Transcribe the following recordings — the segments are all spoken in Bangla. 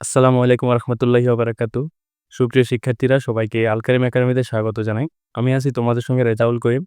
আসসালামু আলাইকুম রহমতুল্লাহি বারাকাতু সুপ্রিয় শিক্ষার্থীরা, সবাইকে আলকারিম একাডেমিতে স্বাগত জানাই। আমি আছি তোমাদের সঙ্গে রেজাউল করিম।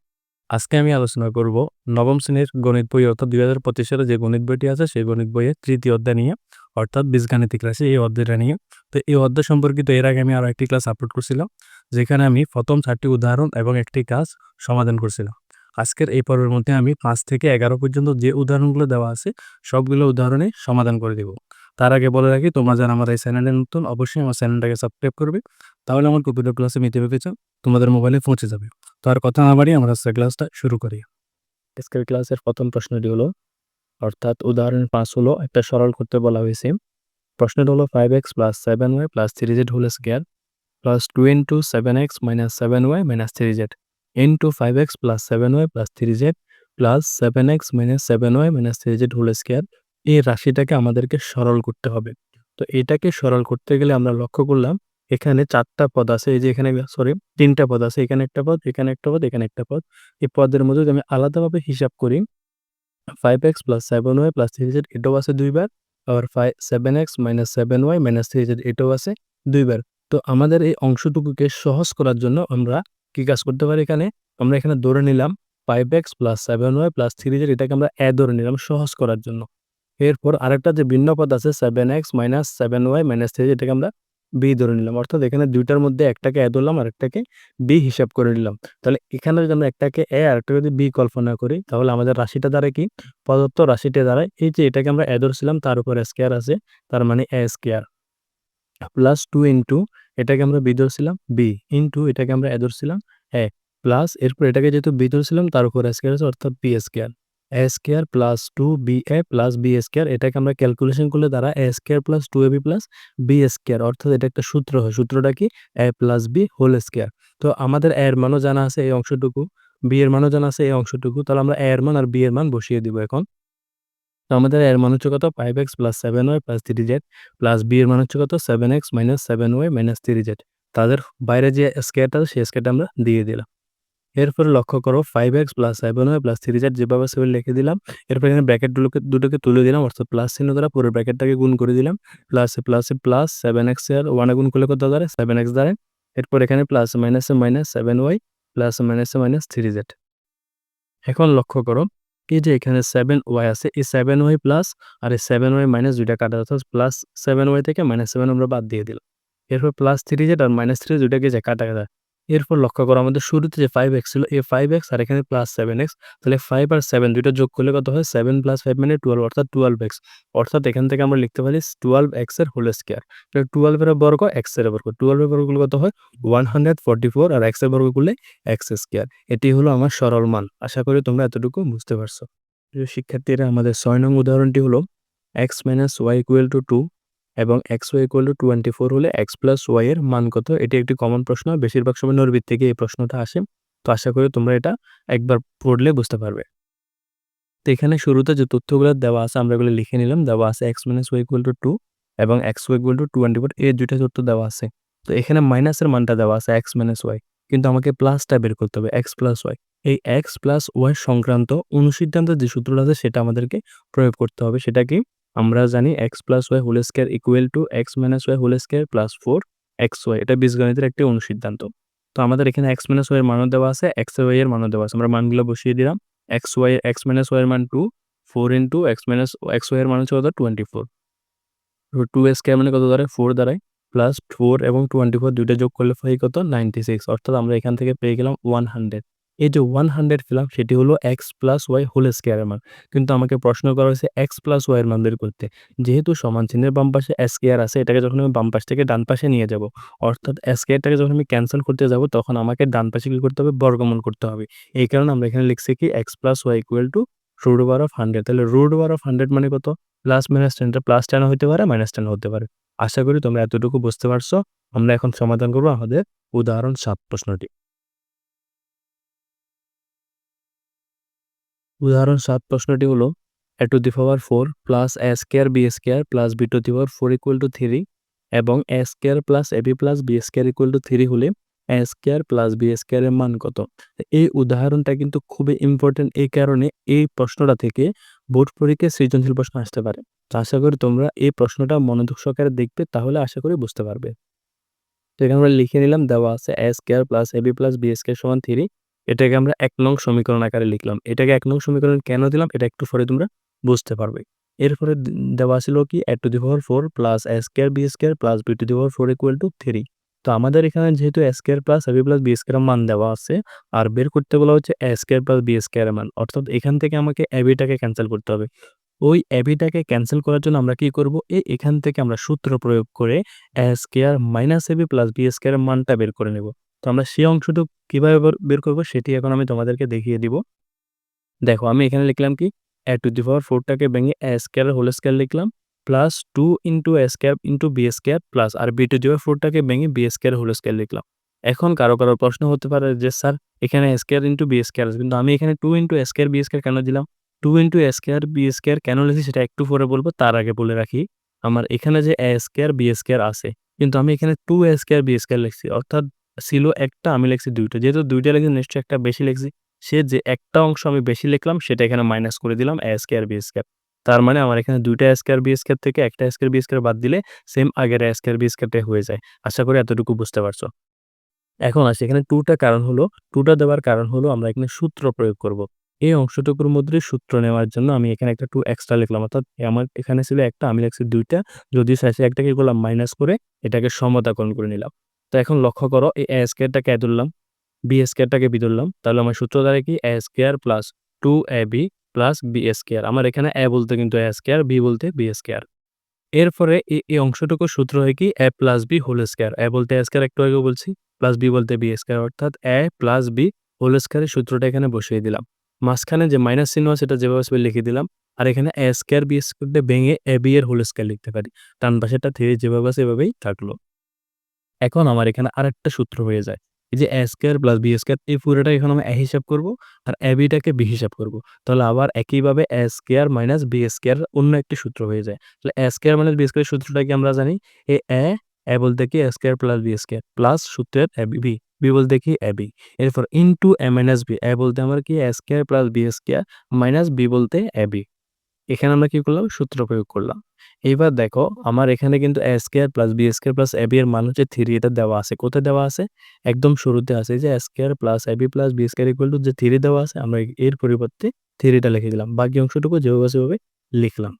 আজকে আমি আলোচনা করব নবম শ্রেণির গণিত বই, অর্থাৎ দুই হাজার পঁচিশ সালে যে গণিত বইটি আছে, সেই গণিত বইয়ের তৃতীয় অধ্যায় নিয়ে, অর্থাৎ বীজগাণিতিক রাশি, এই অধ্যায়টা নিয়ে। তো এই অধ্যায় সম্পর্কিত এর আগে আমি আরও একটি ক্লাস আপলোড করছিলাম, যেখানে আমি প্রথম চারটি উদাহরণ এবং একটি কাজ সমাধান করছিলাম। আজকের এই পর্বের মধ্যে আমি পাঁচ থেকে এগারো পর্যন্ত যে উদাহরণগুলো দেওয়া আছে, সবগুলো উদাহরণে সমাধান করে দেব। তার আগে বলে রাখি, তোমরা যারা আমার এই চ্যানেলে নতুন, অবশ্যই আমার চ্যানেলটাকে সাবস্ক্রাইব করবে। তাহলে আমার কম্পিউটার ক্লাসে নোটিফিকেশন তোমাদের মোবাইলে পৌঁছে যাবে। তো আর কথা না বাড়িয়ে আমরা ক্লাসটা শুরু করি। আজকের ক্লাসের প্রথম প্রশ্নটি হলো, অর্থাৎ উদাহরণ পাঁচ হলো, একটা সরল করতে বলা হয়েছে। প্রশ্নটা হলো five X plus seven Y plus three Z whole square plus two into seven X minus seven Y minus three Z into five X plus seven Y plus three Z plus seven X minus seven Y minus three Z whole square এই রাশিটাকে আমাদেরকে সরল করতে হবে। তো এটাকে সরল করতে গেলে আমরা লক্ষ্য করলাম, এখানে চারটা পদ আছে। এই যে এখানে সরি তিনটা পদ আছে। এখানে একটা পদ, এখানে একটা পদ, এখানে একটা পদ। এই পদের মধ্যে যদি আমি আলাদাভাবে হিসাব করি five X plus seven Y plus three Z এটাও আছে দুইবার, আবার five seven X minus seven Y minus three Z এটাও আছে দুইবার। তো আমাদের এই অংশটুকুকে সহজ করার জন্য আমরা কি কাজ করতে পারি এখানে? আমরা এখানে ধরে নিলাম five X plus seven Y plus three Z এটাকে আমরা এ ধরে নিলাম সহজ করার জন্য। এরপর আরেকটা যে ভিন্ন পদ আছে seven X minus seven Y minus three এটাকে আমরা বি ধরে নিলাম। অর্থাৎ এখানে দুইটার মধ্যে একটাকে এ ধরলাম আর একটাকে বি হিসাব করে নিলাম। তাহলে এখানে যদি আমরা একটাকে এ আর একটা যদি বি কল্পনা করি, তাহলে আমাদের রাশিটা দ্বারা কি? প্রদত্ত রাশিটা দ্বারা এই যে এটাকে আমরা এ ধরছিলাম তার উপর স্কেয়ার আছে, তার মানে A square plus two into এটাকে আমরা বি ধরছিলাম বি ইন্টু এটাকে আমরা এ ধরছিলাম এ প্লাস এরপর এটাকে যেহেতু বি ধরছিলাম, তার উপর স্কেয়ার আছে, অর্থাৎ B square A square plus two B A plus B square এটাকে আমরা ক্যালকুলেশন করলে দ্বারা A square plus two A B plus B square অর্থাৎ এটা একটা সূত্র হয়। সূত্রটা কি? A plus B whole square তো আমাদের এর মানও জানা আছে এই অংশটুকু। বি এর মানও জানা আছে এই অংশটুকু। তাহলে আমরা এর মান আর বি এর মান বসিয়ে দিব এখন। তো আমাদের এর মান হচ্ছে কত? Five X plus seven Y plus three Z plus B এর মান হচ্ছে কত? Seven X minus seven Y minus three Z তাদের বাইরে যে স্কোয়ারটা সেই স্কোয়ারটা আমরা দিয়ে দিলাম। এরপরে লক্ষ্য করো five X plus seven Y plus three Z যেভাবে সেভাবে লিখে দিলাম, এরপর এখানে ব্র্যাকেট দুটোকে তুলে দিলাম, অর্থাৎ প্লাস চিহ্ন দ্বারা পুরো ব্র্যাকেটটাকে গুণ করে দিলাম। প্লাসে প্লাসে প্লাস সেভেন এক্সের ওয়ানে গুণ করলে কত দাঁড়ায়? সেভেন এক্স দাঁড়ায়। এরপর এখানে প্লাস মাইনাসে মাইনাস সেভেন ওয়াই প্লাস মাইনাসে মাইনাস থ্রি জেড এখন লক্ষ্য করো, এই যে এখানে সেভেন ওয়াই আছে, এই সেভেন ওয়াই প্লাস আর এই সেভেন ওয়াই মাইনাস দুইটা কাটা, অর্থাৎ প্লাস সেভেন ওয়াই থেকে মাইনাস সেভেন আমরা বাদ দিয়ে দিলাম। এরপর প্লাস থ্রি জেড আর মাইনাস থ্রি দুইটাকে যে কাটা। এরপর লক্ষ্য করো আমাদের শুরুতে যে ফাইভ এক্স ছিল, এই ফাইভ এক্স আর এখানে প্লাস সেভেন এক্স তাহলে ফাইভ আর সেভেন দুইটা যোগ করলে কত হয়? সেভেন প্লাস ফাইভ মানে টুয়েলভ অর্থাৎ টুয়েলভ এক্স অর্থাৎ এখান থেকে আমরা লিখতে পারি টুয়েলভ এক্সের হোল স্কোয়ার তাহলে টুয়েলভের বর্গ এক্সের বর্গ। টুয়েলভের বর্গ করলে কত হয়? ওয়ান হান্ড্রেড ফোর্টি ফোর আর এক্সের বর্গ করলে এক্স স্কোয়ার এটি হলো আমার সরল মান। আশা করি তোমরা এতটুকু বুঝতে পারছ। শিক্ষার্থীরা, আমাদের ছয় নং উদাহরণটি হলো X minus Y equal to two এবং X Y equal to twenty four হলে এক্স প্লাস ওয়াই এর মান কত? এটি একটি কমন প্রশ্ন, বেশিরভাগ সময় নরবিদ থেকে এই প্রশ্নটা আসে। তো আশা করি তোমরা এটা একবার পড়লে বুঝতে পারবে। তো এখানে শুরুতে যে তথ্যগুলো দেওয়া আছে, আমরা এগুলো লিখে নিলাম। দেওয়া আছে X minus Y equal to two এবং X Y equal to twenty four এই দুইটা তথ্য দেওয়া আছে। তো এখানে মাইনাসের মানটা দেওয়া আছে এক্স মাইনাস ওয়াই কিন্তু আমাকে প্লাসটা বের করতে হবে এক্স প্লাস ওয়াই এই এক্স প্লাস ওয়াই সংক্রান্ত অনুসিদ্ধান্তের যে সূত্রটা আছে, সেটা আমাদেরকে প্রয়োগ করতে হবে। সেটা কি? আমরা জানি X plus Y whole square equal to X minus Y whole square plus four X Y এটা বীজগণিতের একটি অনুসিদ্ধান্ত। তো আমাদের এখানে এক্স মাইনাস ওয়াই এর মানও দেওয়া আছে এক্স ওয়াই এর মানও দেওয়া আছে। আমরা মানগুলো বসিয়ে দিলাম X Y X minus Y এর মান two four into X minus X Y এর মান হচ্ছে কত? টোয়েন্টি ফোর টু স্কোয়ার মানে কত দাঁড়ায়? ফোর দাঁড়ায় প্লাস ফোর এবং টোয়েন্টি ফোর দুইটা যোগ করলে হয় কত? নাইনটি সিক্স অর্থাৎ আমরা এখান থেকে পেয়ে গেলাম ওয়ান হান্ড্রেড এই যে ওয়ান হান্ড্রেড পেলাম সেটি হলো এক্স প্লাস ওয়াই হোল স্কোয়ারের মান। কিন্তু আমাকে প্রশ্ন করা হয়েছে এক্স প্লাস ওয়াইয়ের মান বের করতে। যেহেতু সমান চিহ্নের বাম পাশে স্কেয়ার আছে, এটাকে যখন আমি বাম পাশ থেকে ডান পাশে নিয়ে যাব, অর্থাৎ স্কেয়ারটাকে যখন আমি ক্যান্সেল করতে যাব, তখন আমাকে ডান পাশে কী করতে হবে? বর্গমূল করতে হবে। এই কারণে আমরা এখানে লিখছি কি X plus Y equal to root bar of hundred তাহলে রুট বার অফ হান্ড্রেড মানে কত? প্লাস মাইনাস টেনটা প্লাস টেন হতে পারে মাইনাস টেন হতে পারে। আশা করি তোমরা এতটুকু বুঝতে পারছ। আমরা এখন সমাধান করব আমাদের উদাহরণ সাত প্রশ্নটি। উদাহরণ সাত প্রশ্নটি হলো A to the power four plus A square B square plus B to the power four equal to three এবং A square plus A B plus B square equal to three হলে এ স্কোয়ার প্লাস বি স্কোয়ারের মান কত? এই উদাহরণটা কিন্তু খুবই ইম্পর্টেন্ট এই কারণে এই প্রশ্নটা থেকে বোর্ড পরীক্ষায় সৃজনশীল প্রশ্ন আসতে পারে। তো আশা করি তোমরা এই প্রশ্নটা মনোযোগ সহকারে দেখবে, তাহলে আশা করি বুঝতে পারবে। তো এখানে আমরা লিখে নিলাম, দেওয়া আছে A square plus A B plus B square সমান থ্রি এটাকে আমরা এক নং সমীকরণ আকারে লিখলাম। এটাকে এক নং সমীকরণ কেন দিলাম? এটা একটু পরে তোমরা বুঝতে পারবে। এরপরে দেওয়া ছিল কি? A to the power four plus A square B square plus B to the power four equal to three তো আমাদের এখানে যেহেতু A square plus A B plus B square মান দেওয়া আছে, আর বের করতে বলা হচ্ছে A square plus B square মান। অর্থাৎ এখান থেকে আমাকে এ বিটাকে ক্যান্সেল করতে হবে। ওই এ বিটাকে ক্যান্সেল করার জন্য আমরা কি করব? এই এখান থেকে আমরা সূত্র প্রয়োগ করে A square minus A B plus B square মানটা বের করে নেব। তো আমরা সেই অংশটুকু কীভাবে বের করব সেটি এখন আমি তোমাদেরকে দেখিয়ে দিব। দেখো আমি এখানে লিখলাম কি? এ টু দি পাওয়ার ফোরটাকে ভেঙে স্কোয়ার হোল স্কোয়ার লিখলাম plus two into A square into B square plus R B to power ফোরটাকে ভেঙে বি স্কোয়ার হোল স্কোয়ার লিখলাম। এখন কারও কারও প্রশ্ন হতে পারে যে, স্যার, এখানে স্কোয়ার ইন্টু বি স্কোয়ার আছে। কিন্তু আমি এখানে two into square B square কেন দিলাম? Two into square B square কেন লিখছি সেটা একটু পরে বলব, তার আগে বলে রাখি। আমার এখানে যে এ স্কোয়ার বি স্কোয়ার আছে, কিন্তু আমি এখানে two A square B square লিখছি, অর্থাৎ ছিল একটা আমি লিখছি দুইটা। যেহেতু দুইটা লিখছি নিশ্চয়ই একটা বেশি লিখছি, সে যে একটা অংশ আমি বেশি লিখলাম, সেটা এখানে মাইনাস করে দিলাম এ স্কোয়ার বি স্কোয়ার তার মানে আমার এখানে দুইটা স্কোয়ার বি স্কোয়ার থেকে একটা স্কোয়ার বি স্কোয়ার বাদ দিলে সেম আগের স্কোয়ার বি স্কোয়ারটাই হয়ে যায়। আশা করি এতটুকু বুঝতে পারছ। এখন আসি, এখানে টুটা কারণ হলো টুটা দেওয়ার কারণ হলো আমরা এখানে সূত্র প্রয়োগ করব। এই অংশটুকুর মধ্যে সূত্র নেওয়ার জন্য আমি এখানে একটা টু এক্সট্রা লিখলাম, অর্থাৎ আমার এখানে ছিল একটা, আমি লিখছি দুইটা, যদি চাইছি একটাকে করলাম মাইনাস করে, এটাকে সমতাকরণ করে নিলাম। তো এখন লক্ষ্য করো, এই এ স্কোয়ারটাকে এ ধরলাম বি স্কোয়ারটাকে বি ধরলাম তাহলে আমার সূত্র দ্বারা কি? A square plus two A B plus B square আমার এখানে এ বলতে কিন্তু এ স্কোয়ার বি বলতে বি স্কোয়ার এরপরে এই অংশটুকু সূত্র হয় কি? A plus B whole square A বলতে এ স্কোয়ার একটু আগে বলছি প্লাস বি বলতে বি স্কোয়ার অর্থাৎ এ প্লাস বি হোল স্কোয়ারের সূত্রটা এখানে বসিয়ে দিলাম। মাঝখানে যে মাইনাস চিহ্ন সেটা যেভাবে আসবে লিখে দিলাম। আর এখানে এ স্কোয়ার বি স্কোয়ারটা ভেঙে এ বি এর হোল স্কোয়ার লিখতে পারি। ডান পাশেটা থ্রি যেভাবে আছে এভাবেই থাকল। এখন আমার এখানে আরেকটা সূত্র হয়ে যায়। এই যে A square plus B square এই পুরোটা এখন আমি এ হিসাব করব আর এ বিটাকে বি হিসাব করব। তাহলে আবার একইভাবে A square minus B square অন্য একটি সূত্র হয়ে যায়। তাহলে A square minus B square সূত্রটা কি আমরা জানি? এ এ এ বলতে কি A square plus B square plus সূত্রের এ বি বি বলতে কি এ বি এরপর into A minus B A বলতে আমার কি A square plus B square minus B বলতে এ বি এখানে আমরা কি করলাম? সূত্র প্রয়োগ করলাম। এইবার দেখো, আমার এখানে কিন্তু A square plus B square plus A B এর মান হচ্ছে থ্রি এটা দেওয়া আছে। কোথায় দেওয়া আছে? একদম শুরুতে আছে। যে square plus A B plus B square equal to যে থ্রি দেওয়া আছে, আমরা এর পরিবর্তে থ্রিটা লিখে দিলাম। বাকি অংশটুকু যেভাবে সেভাবে লিখলাম।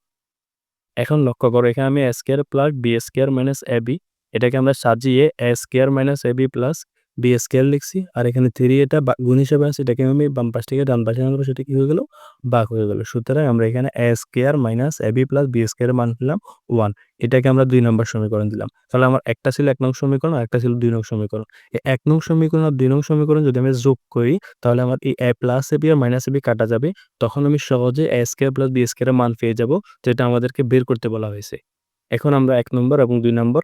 এখন লক্ষ্য করো, এখানে আমি square plus B square minus A B এটাকে আমরা সাজিয়ে A square minus A B plus B square লিখছি, আর এখানে থ্রি এটা গুণ হিসাবে আছে, এটাকে আমি বাম পাশ থেকে ডান পাশে আনব, সেটা কি হয়ে গেল? বাঘ হয়ে গেল। সুতরাং আমরা এখানে A square minus A B plus B square মান পেলাম ওয়ান এটাকে আমরা দুই নম্বর সমীকরণ দিলাম। তাহলে আমার একটা ছিল এক নং সমীকরণ আর একটা ছিল দুই নং সমীকরণ। এই এক নং সমীকরণ আর দুই নং সমীকরণ যদি আমি যোগ করি, তাহলে আমার এই এ প্লাস এ বি আর মাইনাস এ বি কাটা যাবে। তখন আমি সহজে এ স্কোয়ার প্লাস বি স্কোয়ারের মান পেয়ে যাব, যেটা আমাদেরকে বের করতে বলা হয়েছে। এখন আমরা এক নম্বর এবং দুই নম্বর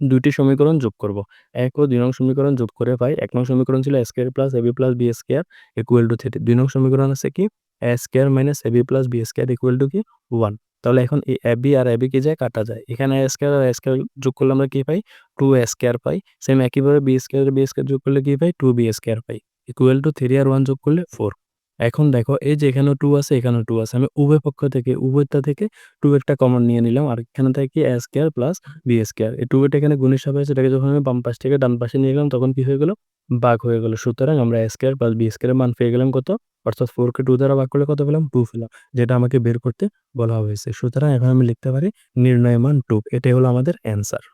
দুইটি সমীকরণ যোগ করব। এক ও দুই নং সমীকরণ যোগ করে পাই, এক নং সমীকরণ ছিল square plus A B plus B square equal to three দুই নং সমীকরণ আছে কি? A square minus A B plus B square equal to কি? ওয়ান তাহলে এখন এই এবি আর এবি কি যায় কাটা যায়। এখানে এ স্কোয়ার আর স্কোয়ার যোগ করলে আমরা কি পাই? টু এ স্কোয়ার পাই। সেম একইভাবে বি স্কোয়ার বি স্কোয়ার যোগ করলে কি পাই? টু বি স্কোয়ার পাই। ইকুয়াল টু থ্রি আর ওয়ান যোগ করলে ফোর এখন দেখো, এই যে এখানেও টু আছে, এখানেও টু আছে। আমি উভয় পক্ষ থেকে, উভয়টা থেকে টু একটা কমন নিয়ে নিলাম। আর এখানে থাকে কি A square plus B square এই টু এটা এখানে গুণ হিসাবে আছে এটাকে যখন আমি বাম পাশ থেকে ডান পাশে নিয়ে গেলাম, তখন কি হয়ে গেল? বাঘ হয়ে গেল। সুতরাং আমরা এ স্কোয়ার প্লাস বি স্কোয়ারের মান পেয়ে গেলাম কত? অর্থাৎ ফোরকে টু দ্বারা ভাগ করলে কত পেলাম? টু পেলাম, যেটা আমাকে বের করতে বলা হয়েছে। সুতরাং এখন আমি লিখতে পারি নির্ণয় মান টু এটাই হলো আমাদের অ্যান্সার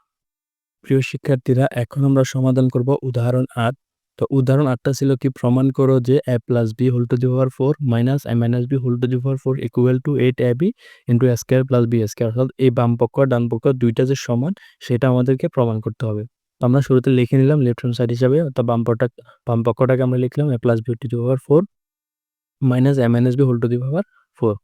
প্রিয় শিক্ষার্থীরা, এখন আমরা সমাধান করব উদাহরণ আট। তো উদাহরণ আটটা ছিল কি, প্রমাণ করো যে A plus B whole to the power four minus A minus B whole to the power four equal to eight A B into square plus B square অর্থাৎ এই বাম পক্ষ আর ডান পক্ষ দুইটা যে সমান, সেটা আমাদেরকে প্রমাণ করতে হবে। তো আমরা শুরুতে লিখে নিলাম লেফট হ্যান্ড সাইড হিসাবে, অর্থাৎ বাম পক্ষটা বাম পক্ষটাকে আমরা লিখলাম A plus B to the power four minus A minus B whole to the power four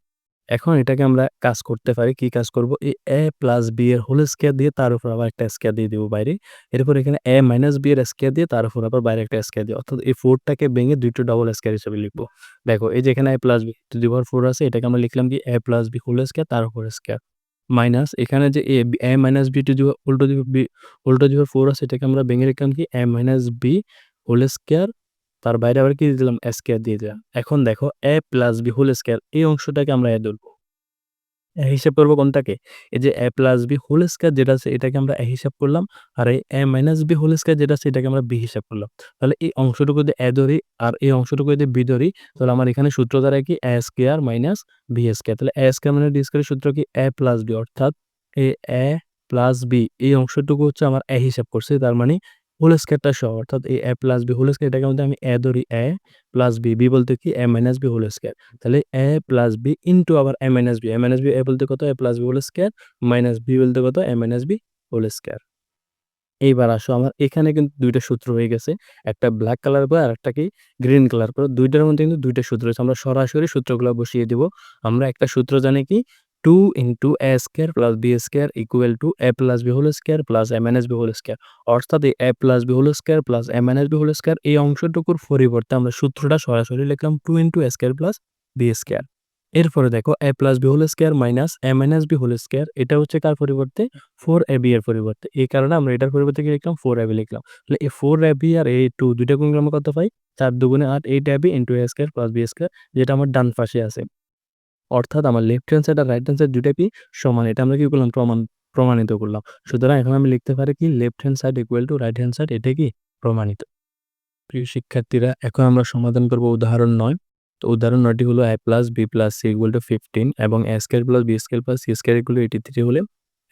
এখন এটাকে আমরা কাজ করতে পারি, কি কাজ করব? এই এ প্লাস বি এর হোল স্কোয়ার দিয়ে তার উপর আবার একটা স্কোয়ার দিয়ে দিব বাইরে। এরপর এখানে এ মাইনাস বি এর স্কোয়ার দিয়ে তার উপর আবার বাইরে একটা স্কোয়ার দিয়ে, অর্থাৎ এই ফোরটাকে ভেঙে দুইটো ডবল স্কোয়ার হিসেবে লিখব। দেখো, এই যে এখানে A plus B to the power four আছে, এটাকে আমরা লিখলাম কি? A plus B whole square তার উপর স্কোয়ার মাইনাস এখানে যে A A minus B to the উল্টো দি বি উল্টো দি ফোর আছে, এটাকে আমরা ভেঙে লিখলাম কি? A minus B whole square তার বাইরে আবার কি দিলাম? স্কোয়ার দিয়ে দিলাম। এখন দেখো A plus B whole square এই অংশটাকে আমরা এ ধরবো এ হিসাব করব কোনটাকে? এই যে A plus B whole square যেটা আছে, এটাকে আমরা এ হিসাব করলাম, আর এই A minus B whole square যেটা আছে, এটাকে আমরা বি হিসাব করলাম। তাহলে এই অংশটুকু যদি এ ধরি, আর এই অংশটুকু যদি বি ধরি, তাহলে আমার এখানে সূত্র দ্বারা কি A square minus B square তাহলে এ স্কোয়ার মানে ডি স্কোয়ারের সূত্র কি? এ প্লাস বি অর্থাৎ এ এ প্লাস বি এই অংশটুকু হচ্ছে আমার এ হিসাব করছে, তার মানে হোল স্কোয়ারটা সহ অর্থাৎ এই A plus B whole square এটাকে মধ্যে আমি এ ধরি এ প্লাস বি বি বলতে কি A minus B whole square তাহলে এ প্লাস বি ইন্টু আবার A minus B A minus B A বলতে কত? A plus B whole square minus B বলতে কত? A minus B whole square এইবার আসো, আমার এখানে কিন্তু দুইটা সূত্র হয়ে গেছে, একটা ব্ল্যাক কালার করে আর একটা কি গ্রিন কালার করে দুইটার মধ্যে কিন্তু দুইটা সূত্র আছে, আমরা সরাসরি সূত্রগুলো বসিয়ে দিব। আমরা একটা সূত্র জানি কি? Two into A square plus B square equal to A plus B whole square plus M N S B whole square অর্থাৎ এই A plus B whole square plus M N S B whole square এই অংশটুকুর পরিবর্তে আমরা সূত্রটা সরাসরি লিখলাম two into A square plus B square এরপরে দেখো A plus B whole square minus A minus B whole square এটা হচ্ছে কার পরিবর্তে? ফোর এ বি এর পরিবর্তে। এই কারণে আমরা এটার পরিবর্তে কি লিখলাম? ফোর এ বি লিখলাম। তাহলে এই ফোর এ বি আর এই টু দুইটা গুণ আমরা কত পাই? চার দুগুণে আট eight A B into A square plus B square যেটা আমার ডান পাশে আছে। অর্থাৎ আমার লেফট হ্যান্ড সাইড আর রাইট হ্যান্ড সাইড দুটাই সমান। এটা আমরা কি করলাম? প্রমাণ, প্রমাণিত করলাম। সুতরাং এখন আমি লিখতে পারি কি? Left hand side equal to right hand side এটা কি? প্রমাণিত। প্রিয় শিক্ষার্থীরা, এখন আমরা সমাধান করব উদাহরণ নয়। তো উদাহরণ নয়টি হলো A plus B plus C equal to fifteen এবং A square plus B square plus C square equal to eighty three হলে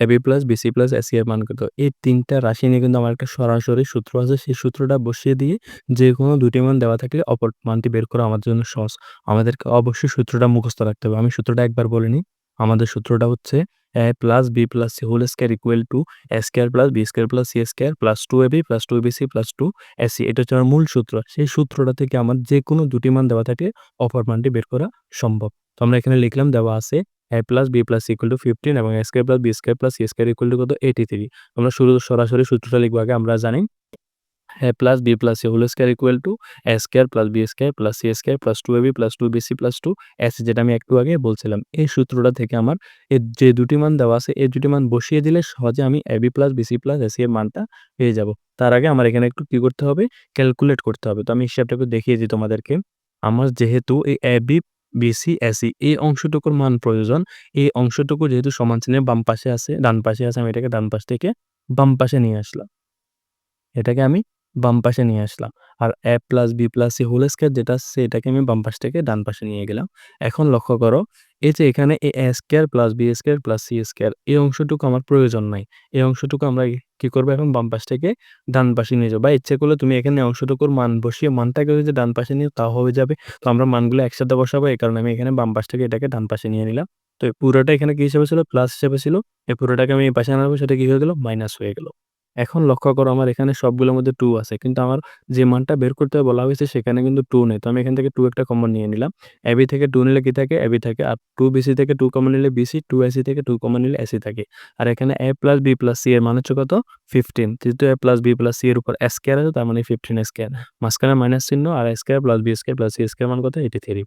A B plus BC plus AC এর মান কত? এই তিনটা রাশি নিয়ে কিন্তু আমার একটা সরাসরি সূত্র আছে। সেই সূত্রটা বসিয়ে দিয়ে যে কোনো দুটি মান দেওয়া থাকলে অপর মানটি বের করা আমাদের জন্য সহজ। আমাদেরকে অবশ্যই সূত্রটা মুখস্থ রাখতে হবে। আমি সূত্রটা একবার বলিনি আমাদের সূত্রটা হচ্ছে A plus B plus C whole square equal to A square plus B square plus C square plus two A B plus two B C plus two AC এটা হচ্ছে আমার মূল সূত্র। সেই সূত্রটা থেকে আমার যে কোনো দুটি মান দেওয়া থাকে অপর মানটি বের করা সম্ভব। তো আমরা এখানে লিখলাম দেওয়া আছে A plus B plus equal to fifteen এবং A square plus B square plus C square equal to কত? এইটি থ্রি আমরা শুরু, সরাসরি সূত্রটা লিখব আগে, আমরা জানি A plus B plus C whole square equal to A square plus B square plus C square plus two A B plus two B C plus two S যেটা আমি একটু আগে বলছিলাম। এই সূত্রটা থেকে আমার এর যে দুটি মান দেওয়া আছে, এই দুটি মান বসিয়ে দিলে সহজে আমি A B plus BC plus AC এর মানটা পেয়ে যাব। তার আগে আমার এখানে একটু কি করতে হবে? ক্যালকুলেট করতে হবে। তো আমি হিসাবটা একটু দেখিয়ে দিই তোমাদেরকে। আমার যেহেতু এই এ বি বিসি এসি এই অংশটুকুর মান প্রয়োজন। এই অংশটুকু যেহেতু সমান চিহ্নের বাম পাশে আছে, ডান পাশে আছে, আমি এটাকে ডান পাশ থেকে বাম পাশে নিয়ে আসলাম। এটাকে আমি বাম পাশে নিয়ে আসলাম। আর A plus B plus C whole square যেটা আছে, এটাকে আমি বাম পাশ থেকে ডান পাশে নিয়ে গেলাম। এখন লক্ষ্য করো, এই যে এখানে A square plus B square plus C square, এই অংশটুকু আমার প্রয়োজন নাই। এই অংশটুকু আমরা কি করব এখন? বাম পাশ থেকে ডান পাশে নিয়ে যাব। বা ইচ্ছে করলে তুমি এখানে অংশটুকুর মান বসিয়ে, মানটাকে যদি ডান পাশে নিয়ে তাও হয়ে যাবে। তো আমরা মানগুলো একসাথে বসাবো, এই কারণে আমি এখানে বাম পাশ থেকে এটাকে ডান পাশে নিয়ে নিলাম। তো পুরোটা এখানে কি হিসেবে ছিল? প্লাস হিসেবে ছিল। এই পুরোটাকে আমি এই পাশে আনাবো, সেটা কি হয়ে গেল? মাইনাস হয়ে গেল। এখন লক্ষ্য করো আমার এখানে সবগুলোর মধ্যে টু আছে। কিন্তু আমার যে মানটা বের করতে বলা হয়েছে সেখানে কিন্তু টু নেই। তো আমি এখান থেকে টু একটা কমন নিয়ে নিলাম। এবি থেকে টু নিলে কি থাকে? এবি থাকে। আর টু বিসি থেকে টু কমন নিলে বিসি টু এসি থেকে টু কমন নিলে এসি থাকে। আর এখানে A plus B plus C এর মান হচ্ছে কত? ফিফটিন যেহেতু A plus B plus C এর উপর স্কোয়ার আছে, তার মানে ফিফটিন স্কোয়ার মাঝখানে মাইনাস চিহ্ন আর square plus B square plus C square মান কত? এইটি থ্রি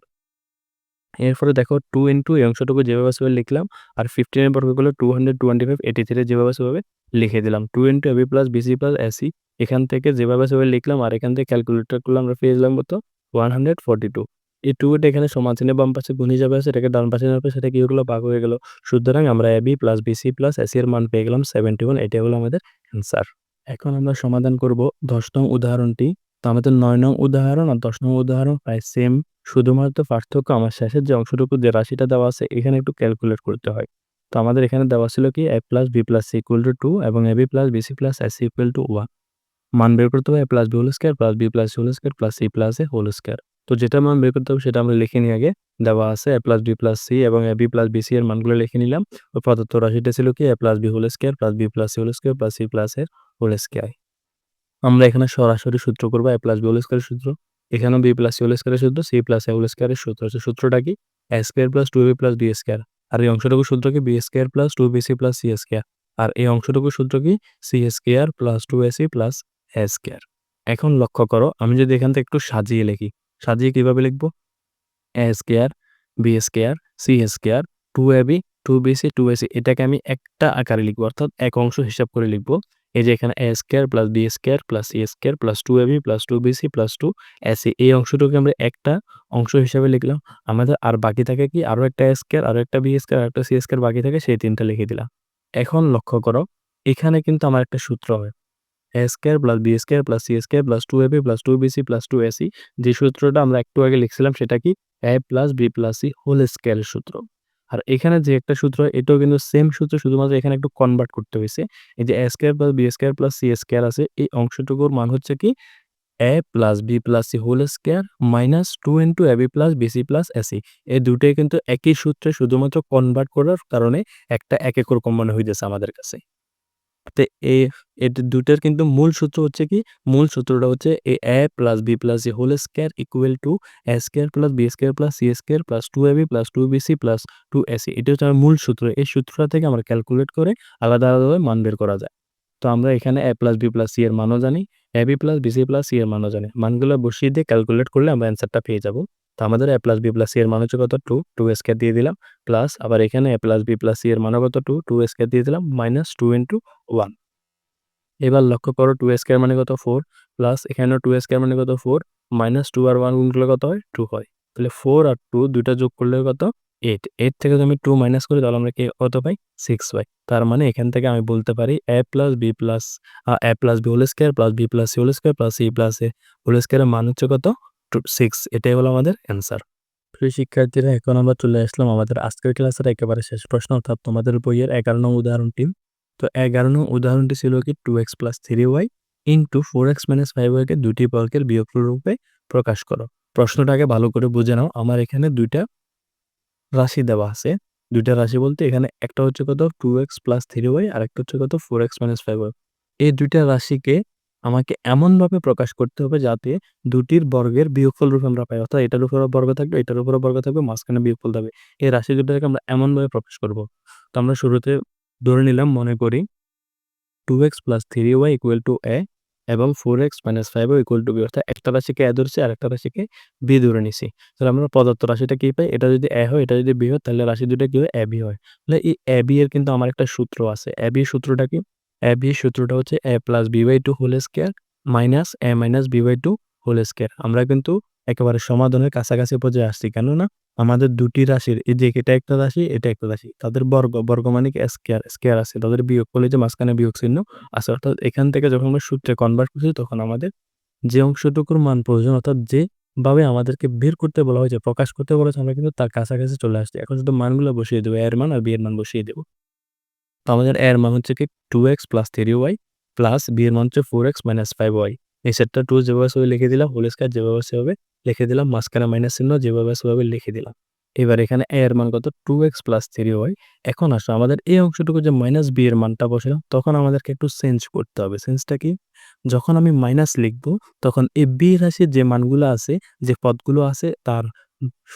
এরপরে দেখো টু ইন্টু এই অংশটুকু যেভাবে সেভাবে লিখলাম, আর ফিফটিনের বর্গগুলো two hundred twenty five eighty three যেভাবে সেভাবে লিখে দিলাম। Two into AB plus BC plus AC এখান থেকে যেভাবে সেভাবে লিখলাম, আর এখান থেকে ক্যালকুলেটর করলে আমরা পেয়ে গেলাম কত? ওয়ান হান্ড্রেড ফোর্টি টু এই টু এটা এখানে সমান চিহ্নে বাম পাশে গুণ হিসাবে আছে, এটাকে ডান পাশে নেওয়ার সেটা কি হলো ভাগ হয়ে গেল। সুতরাং আমরা AB plus BC plus AC এর মান পেয়ে গেলাম সেভেন্টি ওয়ান এটা হলো আমাদের অ্যান্সার এখন আমরা সমাধান করব দশতম উদাহরণটি। তো আমাদের নয় নং উদাহরণ আর দশ নং উদাহরণ প্রায় সেম শুধুমাত্র পার্থক্য আমার শেষের যে অংশটুকু যে রাশিটা দেওয়া আছে, এখানে একটু ক্যালকুলেট করতে হয়। তো আমাদের এখানে দেওয়া ছিল কি A plus B plus C equal to two এবং A B plus BC plus S C equal to one মান বের করতে হবে A plus B whole square plus B plus C whole square plus C plus A whole square তো যেটা মান বের করতে হবে সেটা আমরা লিখে নিয়ে আগে। দেওয়া আছে A plus B plus C এবং এ বি প্লাস বিসি এর মানগুলো লিখে নিলাম। ওই প্রদত্ত রাশিটা ছিল কি A plus B whole square plus B plus C whole square plus C plus এর হোল স্কোয়ার আমরা এখানে সরাসরি সূত্র করব এ প্লাস বি হোল স্কোয়ারের সূত্র। এখানেও বি প্লাস সি হোল স্কোয়ারের সূত্র সি প্লাস এ হোল স্কোয়ারের সূত্র। হচ্ছে সূত্রটা কি? A square plus two B plus D square আর এই অংশটুকু সূত্র কি? B square plus two B C plus C square আর এই অংশটুকু সূত্র কি? C square plus two AC plus A square এখন লক্ষ্য করো, আমি যদি এখান থেকে একটু সাজিয়ে লিখি, সাজিয়ে কীভাবে লিখব? A square B square C square two A B two B C two AC এটাকে আমি একটা আকারে লিখব, অর্থাৎ এক অংশ হিসাব করে লিখব। এই যে এখানে A square plus B square plus C square plus two AB plus two BC plus two AC এই অংশটুকু আমরা একটা অংশ হিসাবে লিখলাম। আমাদের আর বাকি থাকে কি? আরও একটা এ স্কোয়ার আরও একটা বি স্কোয়ার আর একটা সি স্কোয়ার বাকি থাকে, সেই তিনটা লিখে দিলাম। এখন লক্ষ্য করো, এখানে কিন্তু আমার একটা সূত্র হয়। A square plus B square plus C square plus two AB plus two BC plus two AC যে সূত্রটা আমরা একটু আগে লিখছিলাম, সেটা কি? A plus B plus C whole স্কোয়ারের সূত্র। আর এখানে যে একটা সূত্র, এটাও কিন্তু সেম সূত্র, শুধুমাত্র এখানে একটু কনভার্ট করতে হয়েছে। এই যে square plus B square plus C square আছে, এই অংশটুকুর মান হচ্ছে কি? A plus B plus C whole square minus two into A B plus B C plus AC এই দুটোই কিন্তু একই সূত্রে শুধুমাত্র কনভার্ট করার কারণে একটা এক একর কম মনে হইতেছে আমাদের কাছে। তো এ এর দুটার কিন্তু মূল সূত্র হচ্ছে কি? মূল সূত্রটা হচ্ছে A A plus B plus C whole square equal to A square plus B square plus C square plus two A B plus two B C plus two AC এটা হচ্ছে আমার মূল সূত্র। এই সূত্রটা থেকে আমরা ক্যালকুলেট করে আলাদা আলাদাভাবে মান বের করা যায়। তো আমরা এখানে A plus B plus C এর মানও জানি, A B plus BC plus C এর মানও জানি। মানগুলো বসিয়ে দিয়ে ক্যালকুলেট করলে আমরা অ্যান্সারটা পেয়ে যাব। তো আমাদের A plus B plus C এর মান হচ্ছে কত? টু টু স্কোয়ার দিয়ে দিলাম প্লাস আবার এখানে A plus B plus C এর মানও কত? টু টু স্কোয়ার দিয়ে দিলাম মাইনাস টু ইন্টু ওয়ান এবার লক্ষ্য করো টু স্কোয়ার মানে কত? ফোর প্লাস এখানেও টু স্কোয়ার মানে কত? ফোর মাইনাস টু আর ওয়ান গুণ করলে কত হয়? টু হয়। তাহলে ফোর আর টু দুইটা যোগ করলে কত? এইট এইট থেকে আমি টু মাইনাস করি, তাহলে আমরা কি কত পাই? Six pi. তার মানে এখান থেকে আমি বলতে পারি A plus B plus A plus B whole square plus B plus C whole square plus C plus A whole স্কোয়ারের মান হচ্ছে কত? সিক্স এটাই হলো আমাদের অ্যান্সার প্রিয় শিক্ষার্থীরা, এখন আমরা চলে আসলাম আমাদের আজকের ক্লাসের একেবারে শেষ প্রশ্ন, অর্থাৎ তোমাদের বইয়ের এগারো নং উদাহরণটি তো এগারো নং উদাহরণটি ছিল কি two X plus three Y into four X minus five ওয়াইকে দুটি বর্গের বিয়োগ রূপে প্রকাশ করো। প্রশ্নটাকে ভালো করে বুঝে নাও, আমার এখানে দুইটা রাশি দেওয়া আছে। দুইটা রাশি বলতে এখানে একটা হচ্ছে কত two X plus three Y আর একটা হচ্ছে কত four X minus five Y এই দুইটা রাশিকে আমাকে এমনভাবে প্রকাশ করতে হবে যাতে দুটির বর্গের বিয়োগফল রূপে আমরা পাই। অর্থাৎ এটার উপরে বর্গ থাকবে, এটার উপরে বর্গ থাকবে, মাঝখানে বিয়োগফল থাকবে। এই রাশি দুটাকে আমরা এমনভাবে প্রকাশ করব। তো আমরা শুরুতে ধরে নিলাম, মনে করি two X plus three Y equal to A এবং four X minus five equal to B অর্থাৎ একটা রাশিকে এ ধরছি আর একটা রাশিকে বি ধরে নিছি। তাহলে আমরা পদার্থ রাশিটা কি পাই? এটা যদি এ হয়, এটা যদি বি হয়, তাহলে রাশি দুটা কি হয়? এ বি হয়। তাহলে এই এ বি এর কিন্তু আমার একটা সূত্র আছে। এ বি সূত্রটা কি? এ বি সূত্রটা হচ্ছে A plus B by two whole square minus A minus B by two whole square আমরা কিন্তু একেবারে সমাধানের কাছাকাছি পর্যায়ে আসছি, কেননা আমাদের দুটি রাশির, এই যে এটা একটা রাশি, এটা একটা রাশি, তাদের বর্গ বর্গ মানে কি? স্কেয়ার স্কেয়ার আছে, তাদের বিয়োগ করলে যে মাঝখানে বিয়োগ চিহ্ন আছে, অর্থাৎ এখান থেকে যখন আমরা সূত্রে কনভার্ট করছি, তখন আমাদের যে অংশটুকুর মান প্রয়োজন, অর্থাৎ যে ভাবে আমাদেরকে বের করতে বলা হয়েছে, প্রকাশ করতে বলেছে, আমরা কিন্তু তার কাছাকাছি চলে আসছি। এখন শুধু মানগুলো বসিয়ে দেবো এর মান আর বি এর মান বসিয়ে দেবো। তো আমাদের এর মান হচ্ছে কি two X plus three Y plus B এর মান হচ্ছে four X minus five Y এই সেটটা টু যেভাবে সেভাবে লিখে দিলাম হোল স্কোয়ার যেভাবে সেভাবে লিখে দিলাম, মাঝখানে মাইনাস চিহ্ন যেভাবে সেভাবে লিখে দিলাম। এবার এখানে এ এর মান কত? Two X plus three Y এখন আসো, আমাদের এই অংশটুকু যে মাইনাস বি এর মানটা বসিলাম, তখন আমাদেরকে একটু চেঞ্জ করতে হবে। চেঞ্জটা কি? যখন আমি মাইনাস লিখব, তখন এই বি রাশির যে মানগুলো আছে, যে পদগুলো আছে, তার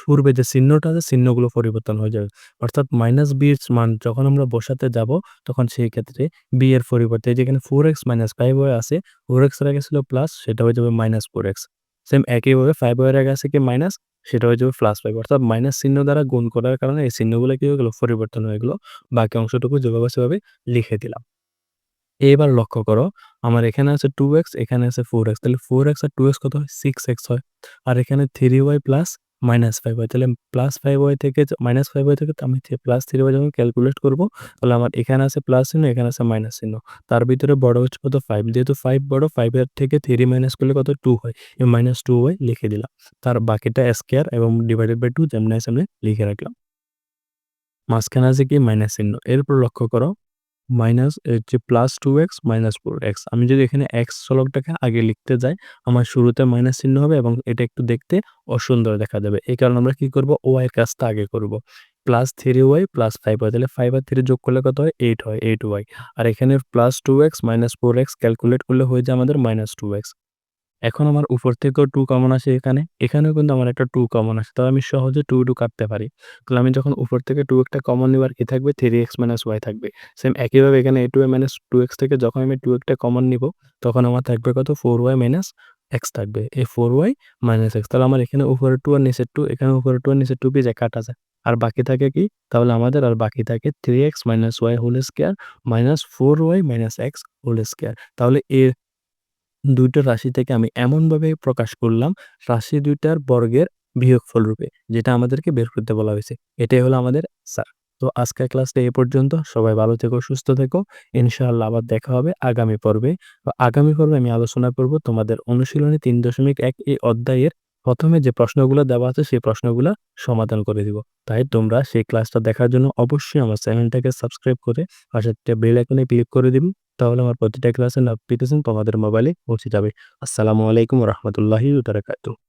পূর্বে যে চিহ্নটা আছে চিহ্নগুলো পরিবর্তন হয়ে যাবে। অর্থাৎ মাইনাস বি এর মান যখন আমরা বসাতে যাব, তখন সেই ক্ষেত্রে বি এর পরিবর্তে যেখানে four X minus five Y আছে ফোর এক্স আগে ছিল প্লাস সেটা হয়ে যাবে মাইনাস ফোর এক্স সেম একইভাবে ফাইভ ওয়ার আগে আছে কি মাইনাস সেটা হয়ে যাবে প্লাস ফাইভ অর্থাৎ মাইনাস চিহ্ন দ্বারা গুণ করার কারণে এই চিহ্নগুলো কি হয়ে গেলো? পরিবর্তন হয়ে গেলো। বাকি অংশটুকু যেভাবে সেভাবে লিখে দিলাম। এবার লক্ষ্য করো, আমার এখানে আছে টু এক্স এখানে আছে ফোর এক্স তাহলে ফোর এক্স আর টু এক্স কত হয়? সিক্স এক্স হয়। আর এখানে three Y plus minus five হয়। তাহলে প্লাস ফাইভ ওয়াই থেকে মাইনাস ফাইভ ওয়াই থেকে আমি প্লাস থ্রি ওয়াই যখন ক্যালকুলেট করব, তাহলে আমার এখানে আছে প্লাস চিহ্ন, এখানে আছে মাইনাস চিহ্ন। তার ভিতরে বড় হচ্ছে কত ফাইভ যেহেতু ফাইভ বড় ফাইভের থেকে থ্রি মাইনাস করলে কত টু হয়। এই মাইনাস টু ওয়াই লিখে দিলাম। তার বাকিটা স্কোয়ার এবং ডিভাইডেড বাই টু যেমন সামনে লিখে রাখলাম। মাঝখানে আছে কি? মাইনাস চিহ্ন। এরপর লক্ষ্য করো মাইনাস হচ্ছে plus two X minus four X আমি যদি এখানে এক্স চলকটাকে আগে লিখতে যাই, আমার শুরুতে মাইনাস চিহ্ন হবে এবং এটা একটু দেখতে অসুন্দর দেখা যাবে। এই কারণে আমরা কি করব? ওয়াই এর কাজটা আগে করব। Plus three Y plus five Y তাহলে ফাইভ আর থ্রি যোগ করলে কত হয়? এইট হয় এইট ওয়াই আর এখানে plus two X minus four X calculate করলে হয়ে যায় আমাদের মাইনাস টু এক্স এখন আমার উপর থেকেও টু কমন আসে এখানে। এখানেও কিন্তু আমার একটা টু কমন আসে। তাহলে আমি সহজে টু টু কাটতে পারি। তাহলে আমি যখন উপর থেকে টু একটা কমন নেবার কি থাকবে থ্রি এক্স মাইনাস ওয়াই থাকবে। সেম একইভাবে এখানে a two a minus two x থেকে যখন আমি টু একটা কমন নিব, তখন আমার থাকবে কত? ফোর ওয়াই মাইনাস এক্স থাকবে। এই ফোর ওয়াই মাইনাস এক্স তাহলে আমার এখানে উপরে টু আর নিচের টু এখানে উপরে টু আর নিচের টু যায় কাটা যায়। আর বাকি থাকে কি? তাহলে আমাদের আর বাকি থাকে three x minus y whole square minus four y minus x whole square তাহলে এর দুইটা রাশি থেকে আমি এমনভাবে প্রকাশ করলাম, রাশি দুইটার বর্গের বিয়োগফল রূপে যেটা আমাদেরকে বের করতে বলা হয়েছে। এটাই হলো আমাদের স্যার তো আজকের ক্লাসটা এ পর্যন্ত, সবাই ভালো থেকো, সুস্থ থেকো। ইনশাআল্লাহ আবার দেখা হবে আগামী পর্বে। আগামী পর্বে আমি আলোচনা করব তোমাদের অনুশীলনী তিন দশমিক এক এই অধ্যায়ের প্রথমে যে প্রশ্নগুলো দেওয়া আছে, সেই প্রশ্নগুলো সমাধান করে দিব। তাই তোমরা সেই ক্লাসটা দেখার জন্য অবশ্যই আমার চ্যানেলটাকে সাবস্ক্রাইব করে পাশে একটা বেল আইকনে ক্লিক করে দিবি। তাহলে আমার প্রতিটা ক্লাসের নোটিফিকেশন তোমাদের মোবাইলে পৌঁছে যাবে। আসসালামু আলাইকুম রহমতুল্লাহি বারাকাতুহু।